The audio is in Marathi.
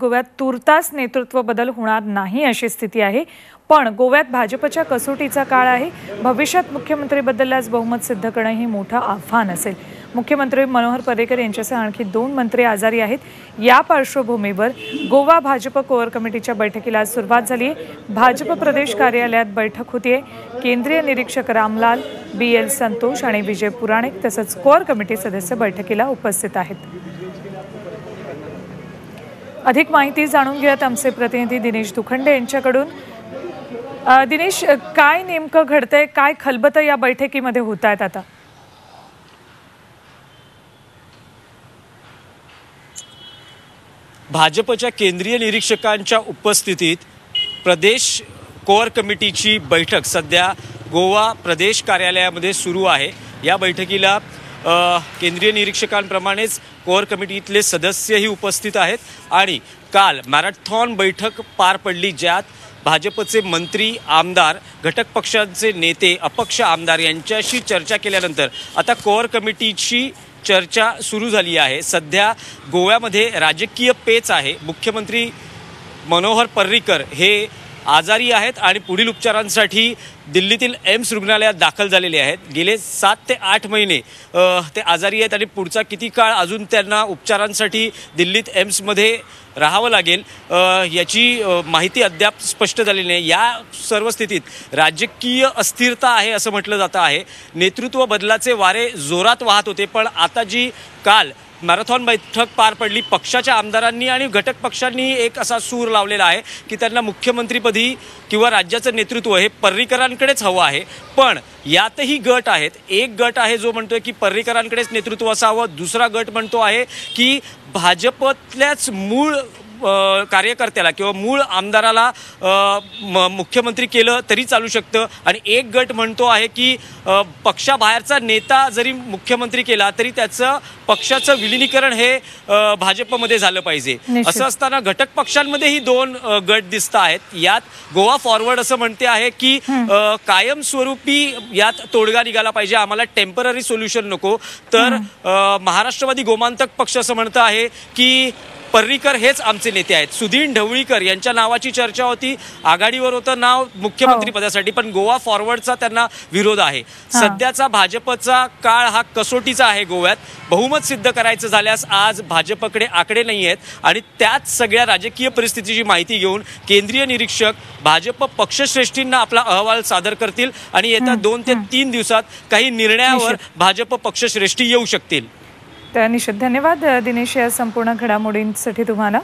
गोव्यात तुर्तास नेतृत्व बदल होणार नाही अशी स्थिती आहे. पण गोव्यात भाजपच्या कसोटीचा काळ आहे. भविष्यात मुख्यमंत्री बदलल्यास बहुमत सिद्ध करणं हे मोठं आव्हान असेल. मुख्यमंत्री मनोहर पर्रिकर यांच्यासह आणखी दोन मंत्री आजारी आहेत. या पार्श्वभूमीवर गोवा भाजप कोअर कमिटीच्या बैठकीला आज सुरुवात झाली आहे. भाजप प्रदेश कार्यालयात बैठक होतीये केंद्रीय निरीक्षक रामलाल बी एल संतोष आणि विजय पुराणिक तसंच कोअर कमिटी सदस्य बैठकीला उपस्थित आहेत. अधिक माहिती जाणून घेऊयात आमचे प्रतिनिधी दिनेश दुखंडे यांच्याकडून. दिनेश काय नेमकं घडतंय? काय खलबतं या बैठकीमध्ये होत आहेत आता? भाजपच्या केंद्रीय निरीक्षकांच्या उपस्थितीत प्रदेश कोअर कमिटीची बैठक सध्या गोवा प्रदेश कार्यालयामध्ये सुरू आहे. या बैठकीला केंद्रीय निरीक्षकांप्रमाणेच कोअर कमिटीतले सदस्यही उपस्थित आहेत. आणि काल मॅरेथॉन बैठक पार पडली ज्यात भाजपचे मंत्री आमदार घटक पक्षांचे नेते अपक्ष आमदार यांच्याशी चर्चा केल्यानंतर आता कोअर कमिटीची चर्चा सुरू झाली आहे. सध्या गोव्यामध्ये राजकीय पेच आहे. मुख्यमंत्री मनोहर पर्रिकर हे आजारी आहेत आणि पुढील उपचारांसाठी दिल्लीतील एम्स रुग्णालयात दाखल झालेले आहेत. गेले सात ते आठ महिने ते आजारी आहेत आणि पुढचा किती काळ अजून त्यांना उपचारांसाठी दिल्लीत एम्समध्ये राहावं लागेल याची माहिती अद्याप स्पष्ट झालेली नाही. या सर्व स्थितीत राजकीय अस्थिरता आहे असं म्हटलं जातं आहे. नेतृत्व बदलाचे वारे जोरात वाहत होते पण आता जी काल मॅरेथॉन बैठक पार पडली. पक्षाच्या आमदारांनी आणि घटक पक्षांनी एक असा सूर लावलेला आहे की त्यांना मुख्यमंत्रीपदी किंवा राज्याचं नेतृत्व हे पर्रीकरांकडेच हवं आहे. पण यातही गट आहेत. एक गट आहे जो म्हणतोय की पर्रीकरांकडेच नेतृत्व असावं. दुसरा गट म्हणतो आहे की भाजपतल्याच मूळ कार्यकर्त्याला किंवा मूळ आमदाराला मुख्यमंत्री केलं तरी चालू शकतं. आणि एक गट म्हणतो आहे की पक्षाबाहेरचा नेता जरी मुख्यमंत्री केला तरी त्याचं पक्षाचं विलिनीकरण हे भाजपमध्ये झालं पाहिजे. असं असताना घटक पक्षांमध्येही दोन गट दिसत आहेत. यात गोवा फॉरवर्ड असं म्हणते आहे की कायमस्वरूपी यात तोडगा निघाला पाहिजे. आम्हाला टेंपररी सोल्युशन नको. तर महाराष्ट्रवादी गोमांतक पक्ष असं म्हणतं आहे की पर्रिकर हेच आमचे नेते आहेत. सुधीर ढवळीकर यांच्या नावाची चर्चा होती. आघाडीवर होतं नाव मुख्यमंत्री पदासाठी पण गोवा फॉरवर्डचा त्यांना विरोध आहे. सध्याचा भाजपचा काळ हा कसोटीचा आहे गोव्यात. बहुमत सिद्ध करायचं झाल्यास आज भाजपकडे आकडे नाही आहेत. आणि त्याच सगळ्या राजकीय परिस्थितीची माहिती घेऊन केंद्रीय निरीक्षक भाजप पक्षश्रेष्ठींना आपला अहवाल सादर करतील. आणि येत्या दोन ते तीन दिवसात काही निर्णयावर भाजप पक्षश्रेष्ठी येऊ शकतील. तर निश्चित धन्यवाद दिनेश या संपूर्ण घडामोडींसाठी तुम्हाला.